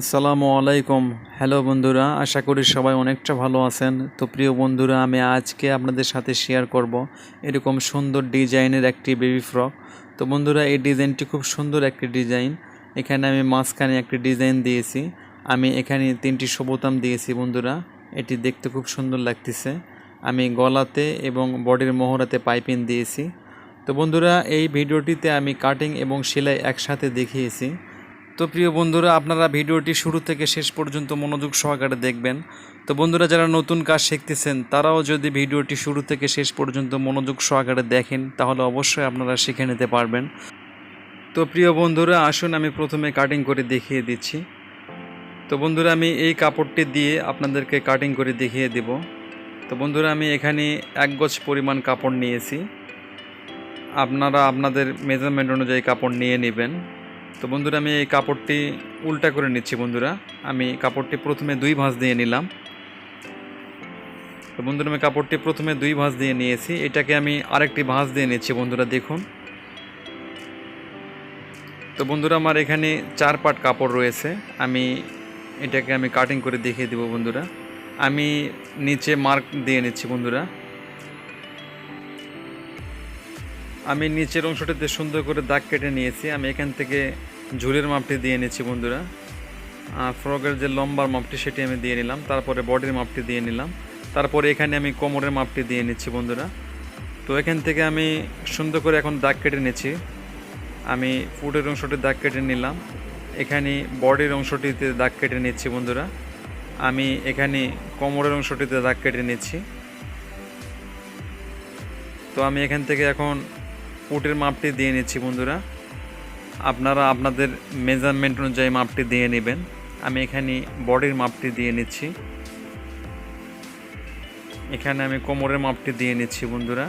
আসসালামু আলাইকুম। হ্যালো বন্ধুরা, আশা করি সবাই অনেকটা ভালো আছেন। তো প্রিয় বন্ধুরা, আমি আজকে আপনাদের সাথে শেয়ার করব এরকম সুন্দর ডিজাইনের একটি বেবি ফ্রক তো বন্ধুরা, এই ডিজাইনটি খুব সুন্দর একটি ডিজাইন। এখানে আমি মাঝখানে একটি ডিজাইন দিয়েছি। আমি এখানে তিনটি সবোতাম দিয়েছি বন্ধুরা। এটি দেখতে খুব সুন্দর লাগতেছে। আমি গলাতে এবং বডির মোহরাতে পাইপিং দিয়েছি। তো বন্ধুরা, এই ভিডিওটিতে আমি কাটিং এবং সেলাই একসাথে দেখিয়েছি। তো প্রিয় বন্ধুরা, আপনারা ভিডিওটি শুরু থেকে শেষ পর্যন্ত মনোযোগ সহকারে দেখবেন। তো বন্ধুরা, যারা নতুন কাজ শিখতেছেন, তারাও যদি ভিডিওটি শুরু থেকে শেষ পর্যন্ত মনোযোগ সহকারে দেখেন, তাহলে অবশ্যই আপনারা শিখে নিতে পারবেন। তো প্রিয় বন্ধুরা, আসুন আমি প্রথমে কাটিং করে দেখিয়ে দিচ্ছি। তো বন্ধুরা, আমি এই কাপড়টি দিয়ে আপনাদেরকে কাটিং করে দেখিয়ে দেব। তো বন্ধুরা, আমি এখানে এক গজ পরিমাণ কাপড় নিয়েছি। আপনারা আপনাদের মেজারমেন্ট অনুযায়ী কাপড় নিয়ে নেবেন। তো বন্ধুরা, আমি এই কাপড়টি উল্টা করে নিচ্ছি বন্ধুরা। আমি কাপড়টি প্রথমে দুই ভাঁজ দিয়ে নিলাম। তো বন্ধুরা, আমি কাপড়টি প্রথমে দুই ভাঁজ দিয়ে নিয়েছি। এটাকে আমি আরেকটি ভাঁজ দিয়ে নিচ্ছি বন্ধুরা, দেখুন। তো বন্ধুরা, আমার এখানে চার পাট কাপড় রয়েছে। আমি এটাকে আমি কাটিং করে দেখিয়ে দেবো বন্ধুরা। আমি নিচে মার্ক দিয়ে নিচ্ছি বন্ধুরা। আমি নিচের অংশটিতে সুন্দর করে দাগ কেটে নিয়েছি। আমি এখান থেকে ঝুলের মাপটি দিয়ে নিচ্ছি বন্ধুরা। ফ্রকের যে লম্বার মাপটি সেটি আমি দিয়ে নিলাম, তারপরে বডির মাপটি দিয়ে নিলাম। তারপরে এখানে আমি কোমরের মাপটি দিয়ে নিচ্ছি বন্ধুরা। তো এখান থেকে আমি সুন্দর করে এখন দাগ কেটে নিচ্ছি। আমি ফুটের অংশটি দাগ কেটে নিলাম। এখানে বডির অংশটিতে দাগ কেটে নিচ্ছি বন্ধুরা। আমি এখানে কোমরের অংশটিতে দাগ কেটে নিচ্ছি। তো আমি এখান থেকে এখন ফুটের মাপটি দিয়ে নিচ্ছি বন্ধুরা। আপনারা আপনাদের মেজারমেন্ট অনুযায়ী মাপটি দিয়ে নেবেন। আমি এখানে বডির মাপটি দিয়ে নিচ্ছি। এখানে আমি কোমরের মাপটি দিয়ে নিচ্ছি বন্ধুরা।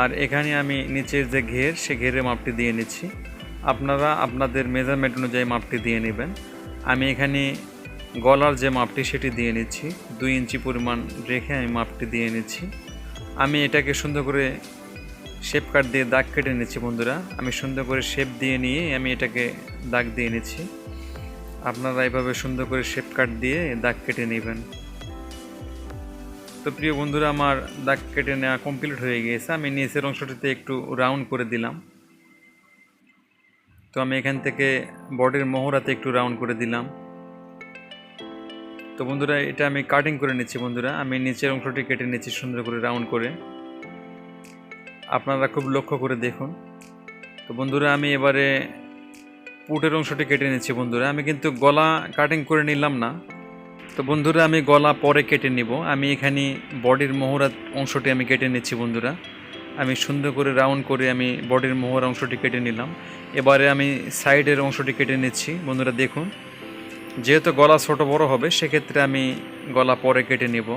আর এখানে আমি নিচের যে ঘের, সে ঘেরের মাপটি দিয়ে নিচ্ছি। আপনারা আপনাদের মেজারমেন্ট অনুযায়ী মাপটি দিয়ে নেবেন। আমি এখানে গলার যে মাপটি, সেটি দিয়ে নিচ্ছি। দুই ইঞ্চি পরিমাণ রেখে আমি মাপটি দিয়ে নিচ্ছি। আমি এটাকে সুন্দর করে শেপ কাট দিয়ে দাগ কেটে নিচ্ছি, বন্ধুরা। আমি সুন্দর করে শেপ দিয়ে নিয়ে আমি এটাকে দাগ দিয়ে নিচ্ছি। আপনারা এইভাবে সুন্দর করে শেপ কাট দিয়ে দাগ কেটে নেবেন। তো প্রিয় বন্ধুরা, আমার দাগ কেটে নেওয়া কমপ্লিট হয়ে গিয়েছে। আমি নিচের অংশটিতে একটু রাউন্ড করে দিলাম। তো আমি এখান থেকে বডির মোহরাতে একটু রাউন্ড করে দিলাম। তো বন্ধুরা, এটা আমি কাটিং করে নিচ্ছি বন্ধুরা। আমি নিচের অংশটি কেটে নিচ্ছি সুন্দর করে রাউন্ড করে। আপনারা খুব লক্ষ্য করে দেখুন। তো বন্ধুরা, আমি এবারে পুটের অংশটি কেটে নিচ্ছি বন্ধুরা। আমি কিন্তু গলা কাটিং করে নিলাম না। তো বন্ধুরা, আমি গলা পরে কেটে নিব। আমি এখানে বডির মোহরা অংশটি আমি কেটে নিচ্ছি বন্ধুরা। আমি সুন্দর করে রাউন্ড করে আমি বডির মোহর অংশটি কেটে নিলাম। এবারে আমি সাইডের অংশটি কেটে নিচ্ছি। বন্ধুরা, দেখুন। যেহেতু গলা ছোট বড় হবে, সেক্ষেত্রে আমি গলা পরে কেটে নেব।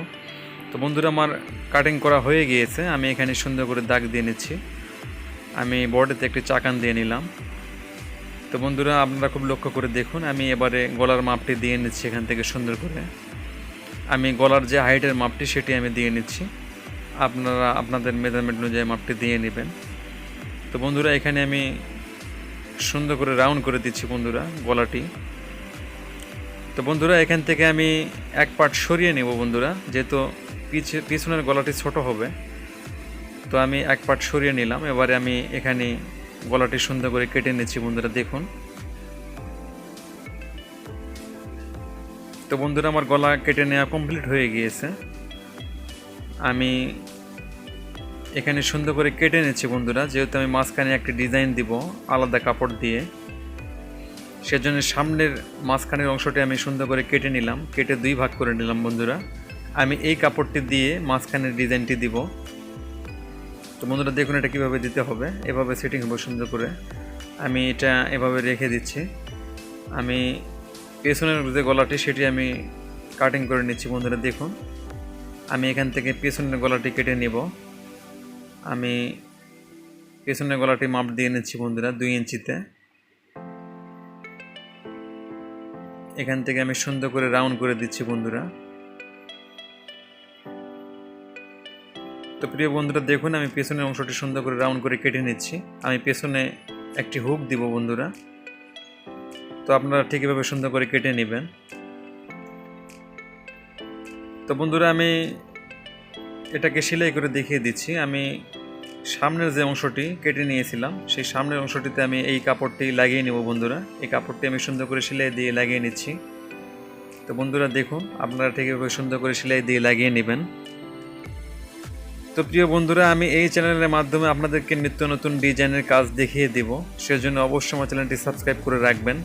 তো বন্ধুরা, আমার কাটিং করা হয়ে গিয়েছে। আমি এখানে সুন্দর করে দাগ দিয়ে নিচ্ছি। আমি বডিতে একটি চাকান দিয়ে নিলাম। তো বন্ধুরা, আপনারা খুব লক্ষ্য করে দেখুন, আমি এবারে গলার মাপটি দিয়ে নিচ্ছি এখান থেকে সুন্দর করে। আমি গলার যে হাইটের মাপটি, সেটি আমি দিয়ে নিচ্ছি। আপনারা আপনাদের মেজারমেন্ট অনুযায়ী মাপটি দিয়ে নেবেন। তো বন্ধুরা, এখানে আমি সুন্দর করে রাউন্ড করে দিচ্ছি বন্ধুরা গলাটি। তো বন্ধুরা, এখান থেকে আমি এক পার্ট সরিয়ে নেব বন্ধুরা, যেহেতু পিছে পিছনের গলাটি ছোট হবে। তো আমি এক পার্ট সরিয়ে নিলাম। এবারে আমি এখানে গলাটি সুন্দর করে কেটে নিচ্ছি বন্ধুরা, দেখুন। তো বন্ধুরা, আমার গলা কেটে নেওয়া কমপ্লিট হয়ে গিয়েছে। আমি এখানে সুন্দর করে কেটে নিচ্ছি বন্ধুরা, যেহেতু আমি মাঝখানে একটি ডিজাইন দিব, আলাদা কাপড় দিয়ে। সেজন্য সামনের মাঝখানের অংশটি আমি সুন্দর করে কেটে নিলাম, কেটে দুই ভাগ করে নিলাম বন্ধুরা। আমি এই কাপড়টি দিয়ে মাঝখানের ডিজাইনটি দিব। তো বন্ধুরা, দেখুন এটা কীভাবে দিতে হবে। এভাবে সেটিং হবে সুন্দর করে। আমি এটা এভাবে রেখে দিচ্ছি। আমি পেছনের যে গলাটি, সেটি আমি কাটিং করে নিচ্ছি বন্ধুরা, দেখুন। আমি এখান থেকে পেছনের গলাটি কেটে নেব। আমি পেছনের গলাটি মাপ দিয়ে নিচ্ছি বন্ধুরা, দুই ইঞ্চিতে। এখান থেকে আমি সুন্দর করে রাউন্ড করে দিচ্ছি, বন্ধুরা। তো প্রিয় বন্ধুরা, দেখুন, আমি পেছনের অংশটি সুন্দর করে রাউন্ড করে কেটে নিচ্ছি। আমি পেছনে একটি হুক দিব, বন্ধুরা। তো আপনারা ঠিক এভাবে সুন্দর করে কেটে নেবেন। তো বন্ধুরা, আমি এটাকে সেলাই করে দেখিয়ে দিচ্ছি। আমি সামনের যে অংশটি কেটে নিয়েছিলাম, সেই সামনের অংশটিতে আমি এই কাপড়টি লাগিয়ে নেব বন্ধুরা। এই কাপড়টি আমি সুন্দর করে সেলাই দিয়ে লাগিয়ে নিচ্ছি। তো বন্ধুরা দেখুন, আপনারা ঠিক এভাবে সুন্দর করে সেলাই দিয়ে লাগিয়ে নেবেন। তো প্রিয় বন্ধুরা, আমি এই চ্যানেলের মাধ্যমে আপনাদেরকে নিত্য নতুন ডিজাইনের কাজ দেখিয়ে দিব। সেজন্য অবশ্যই আমার চ্যানেলটি সাবস্ক্রাইব করে রাখবেন।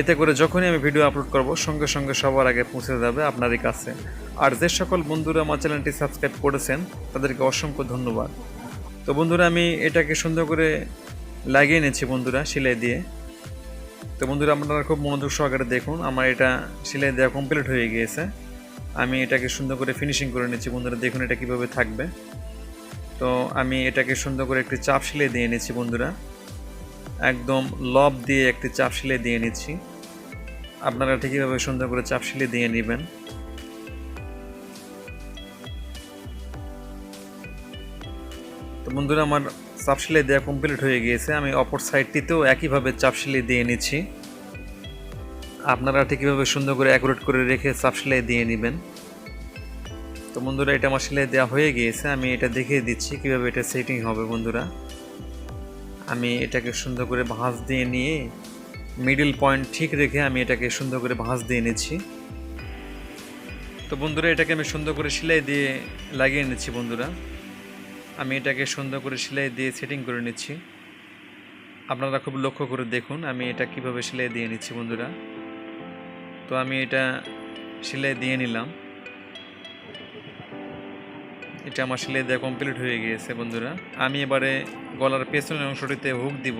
এতে করে যখনই আমি ভিডিও আপলোড করব, সঙ্গে সঙ্গে সবার আগে পৌঁছে যাবে আপনারই কাছে। আর যে সকল বন্ধুরা আমার চ্যানেলটি সাবস্ক্রাইব করেছেন, তাদেরকে অসংখ্য ধন্যবাদ। তো বন্ধুরা, আমি এটাকে সুন্দর করে লাগিয়ে নিচ্ছি বন্ধুরা, সেলাই দিয়ে। তো বন্ধুরা, আপনারা খুব মনোযোগ সহকারে দেখুন, আমার এটা সেলাই দেওয়া কমপ্লিট হয়ে গিয়েছে। আমি এটাকে সুন্দর করে ফিনিশিং করে নিচ্ছি বন্ধুরা, দেখুন এটা কীভাবে থাকবে। তো আমি এটাকে সুন্দর করে একটি চাপ সেলাই দিয়ে নিচ্ছি বন্ধুরা। একদম লব দিয়ে একটি চাপ সেলাই দিয়ে নিচ্ছি। আপনারা ঠিকইভাবে সুন্দর করে চাপ সেলাই দিয়ে নেবেন। তো বন্ধুরা, আমার চাপ সেলাই দেওয়া কমপ্লিট হয়ে গিয়েছে। আমি অপর সাইডটিতেও একইভাবে চাপ সেলাই দিয়ে নিচ্ছি। আপনারা ঠিকইভাবে সুন্দর করে অ্যাকুরেট করে রেখে চাপ সেলাই দিয়ে নেবেন। তো বন্ধুরা, এটা আমার সেলাই দেওয়া হয়ে গিয়েছে। আমি এটা দেখিয়ে দিচ্ছি কীভাবে এটা সেটিং হবে বন্ধুরা। আমি এটাকে সুন্দর করে ভাঁজ দিয়ে নিয়ে মিডিল পয়েন্ট ঠিক রেখে আমি এটাকে সুন্দর করে ভাঁজ দিয়ে নিচ্ছি। তো বন্ধুরা, এটাকে আমি সুন্দর করে সেলাই দিয়ে লাগিয়ে নিচ্ছি বন্ধুরা। আমি এটাকে সুন্দর করে সেলাই দিয়ে সেটিং করে নিচ্ছি। আপনারা খুব লক্ষ্য করে দেখুন আমি এটা কীভাবে সেলাই দিয়ে নিচ্ছি বন্ধুরা। তো আমি এটা সেলাই দিয়ে নিলাম। এটা আমার সেলাই দেওয়া কমপ্লিট হয়ে গিয়েছে বন্ধুরা। আমি এবারে গলার পেছনের অংশটিতে হুক দিব।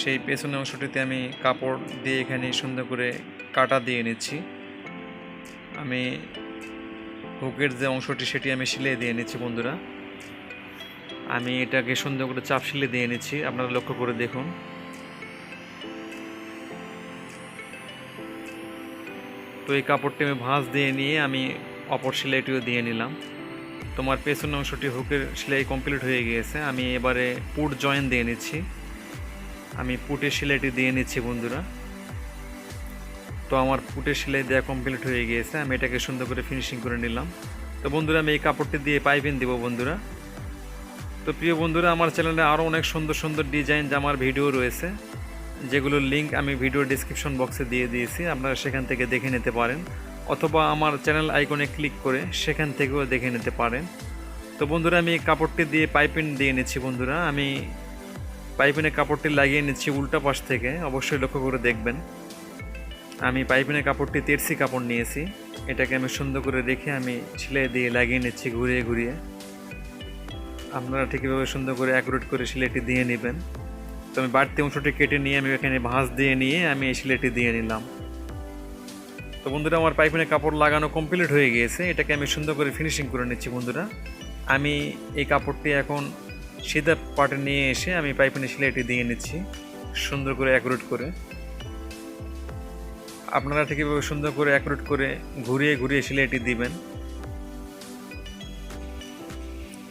সেই পেছনের অংশটিতে আমি কাপড় দিয়ে এখানে সুন্দর করে কাটা দিয়ে নিচ্ছি। আমি হুকের যে অংশটি সেটি আমি সেলাই দিয়ে নিচ্ছি বন্ধুরা। আমি এটাকে সুন্দর করে চাপ সিলে দিয়ে নিচ্ছি। আপনারা লক্ষ্য করে দেখুন। তো এই কাপড়টি আমি ভাঁজ দিয়ে নিয়ে আমি অপর সেলাইটিও দিয়ে নিলাম। তোমার পেছনের অংশটি হুকের সেলাই কমপ্লিট হয়ে গিয়েছে। আমি এবারে পুট জয়েন দিয়ে নিচ্ছি। আমি পুটের সেলাইটি দিয়ে নিচ্ছি বন্ধুরা। তো আমার পুটের সেলাই দেওয়া কমপ্লিট হয়ে গিয়েছে। আমি এটাকে সুন্দর করে ফিনিশিং করে নিলাম। তো বন্ধুরা, আমি এই কাপড়টি দিয়ে পাইপিং দেবো বন্ধুরা। তো প্রিয় বন্ধুরা, আমার চ্যানেলে আরও অনেক সুন্দর সুন্দর ডিজাইন জামার ভিডিও রয়েছে যেগুলোর লিঙ্ক আমি ভিডিও ডিসক্রিপশন বক্সে দিয়ে দিয়েছি, আপনারা সেখান থেকে দেখে নিতে পারেন, অথবা আমার চ্যানেল আইকনে ক্লিক করে সেখান থেকেও দেখে নিতে পারেন। তো বন্ধুরা, আমি কাপড়টি দিয়ে পাইপিং দিয়ে নিচ্ছি বন্ধুরা, আমি পাইপিনে কাপড়টি লাগিয়ে নিচ্ছি উল্টা পাশ থেকে, অবশ্যই লক্ষ্য করে দেখবেন। আমি পাইপিনের কাপড়টি তেরসি কাপড় নিয়েছি, এটাকে আমি সুন্দর করে রেখে আমি সেলাই দিয়ে লাগিয়ে নিচ্ছি ঘুরিয়ে ঘুরিয়ে। আপনারা ঠিকভাবে সুন্দর করে অ্যাকুরেট করে সেলাইটি দিয়ে নেবেন। তো আমি বাড়তি অংশটি কেটে নিয়ে আমি এখানে ভাঁজ দিয়ে নিয়ে আমি এই সেলাইটি দিয়ে নিলাম। তো বন্ধুরা, আমার পাইপিনের কাপড় লাগানো কমপ্লিট হয়ে গিয়েছে। এটাকে আমি সুন্দর করে ফিনিশিং করে নিচ্ছি বন্ধুরা। আমি এই কাপড়টি এখন সিধা পাটে নিয়ে এসে আমি পাইপিনের সেলাইটি দিয়ে নিচ্ছি, সুন্দর করে অ্যাকুরেট করে। আপনারা ঠিক এভাবে সুন্দর করে অ্যাকুরেট করে ঘুরিয়ে ঘুরিয়ে সেলাইটি দিবেন।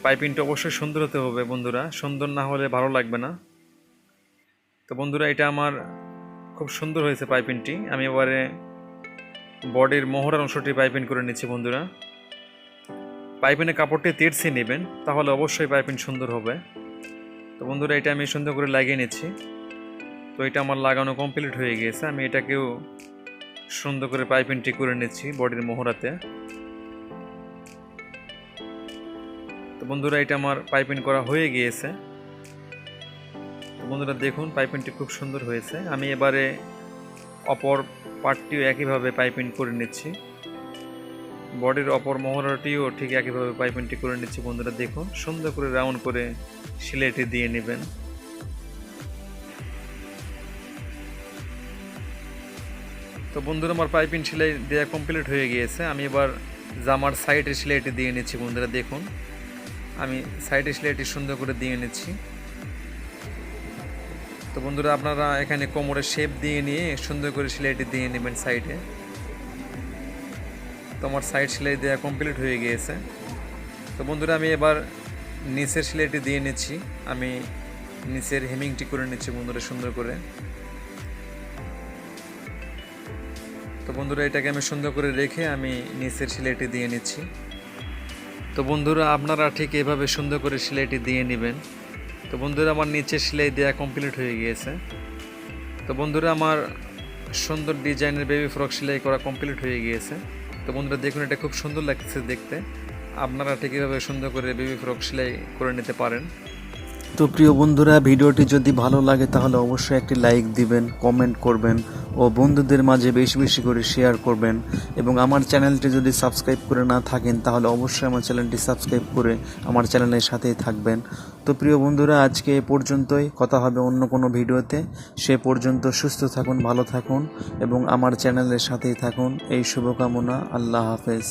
পাইপিংটা অবশ্যই সুন্দর হতে হবে বন্ধুরা। সুন্দর না হলে ভালো লাগবে না। তো বন্ধুরা, এটা আমার খুব সুন্দর হয়েছে পাইপিংটি। আমি এবারে বডির মোহরার অংশটি পাইপিং করে নিচ্ছি বন্ধুরা। পাইপিনের কাপড়টি তেরছি নেবেন, তাহলে অবশ্যই পাইপিং সুন্দর হবে। তো বন্ধুরা, এটা আমি সুন্দর করে লাগিয়ে নিচ্ছি। তো এটা আমার লাগানো কমপ্লিট হয়ে গিয়েছে। আমি এটাকেও সুন্দর করে পাইপিংটি করে নিচ্ছি বডির মোহরাতে। তো বন্ধুরা, এটা আমার পাইপিং করা হয়ে গিয়েছে। তো বন্ধুরা, দেখুন, পাইপিংটি খুব সুন্দর হয়েছে। আমি এবারে অপর পার্টটিও একইভাবে পাইপিং করে নিচ্ছি। বডির অপর মহড়াটিও ঠিক একইভাবে পাইপিংটি করে নিচ্ছি, বন্ধুরা, দেখুন। সুন্দর করে রাউন্ড করে সিলেটি দিয়ে নেবেন। তো বন্ধুরা, আমার পাইপিং সেলাই দেওয়া কমপ্লিট হয়ে গিয়েছে। আমি এবার জামার সাইডে সেলাইটি দিয়ে নিচ্ছি, বন্ধুরা, দেখুন। আমি সাইডে সেলাইটি সুন্দর করে দিয়ে নিচ্ছি। তো বন্ধুরা, আপনারা এখানে কোমরের শেপ দিয়ে নিয়ে সুন্দর করে সেলাইটি দিয়ে নেবেন সাইডে তো আমার সাইড সেলাই দেওয়া কমপ্লিট হয়ে গিয়েছে। তো বন্ধুরা, আমি এবার নিচের সেলাইটি দিয়ে নিচ্ছি। আমি নিচের হেমিংটি করে নিচ্ছি বন্ধুরা সুন্দর করে। তো বন্ধুরা, এটাকে আমি সুন্দর করে রেখে আমি নিচের সেলাইটি দিয়ে নিচ্ছি। তো বন্ধুরা, আপনারা ঠিক এভাবে সুন্দর করে সেলাইটি দিয়ে নেবেন। তো বন্ধুরা, আমার নিচে সেলাই দেওয়া কমপ্লিট হয়ে গিয়েছে। তো বন্ধুরা, আমার সুন্দর ডিজাইনের বেবি ফ্রক সেলাই করা কমপ্লিট হয়ে গিয়েছে। তো বন্ধুরা, দেখুন, এটা খুব সুন্দর লাগছে দেখতে। আপনারা ঠিক এভাবে সুন্দর করে বেবি ফ্রক সেলাই করে নিতে পারেন। তো প্রিয় বন্ধুরা, ভিডিওটি যদি ভালো লাগে, তাহলে অবশ্যই একটি লাইক দিবেন, কমেন্ট করবেন ও বন্ধুদের মাঝে বেশি বেশি করে শেয়ার করবেন। এবং আমার চ্যানেলটি যদি সাবস্ক্রাইব করে না থাকেন, তাহলে অবশ্যই আমার চ্যানেলটি সাবস্ক্রাইব করে আমার চ্যানেলের সাথেই থাকবেন। তো প্রিয় বন্ধুরা, আজকে এ পর্যন্তই। কথা হবে অন্য কোনো ভিডিওতে। সে পর্যন্ত সুস্থ থাকুন, ভালো থাকুন এবং আমার চ্যানেলের সাথেই থাকুন। এই শুভকামনা, আল্লাহ হাফেজ।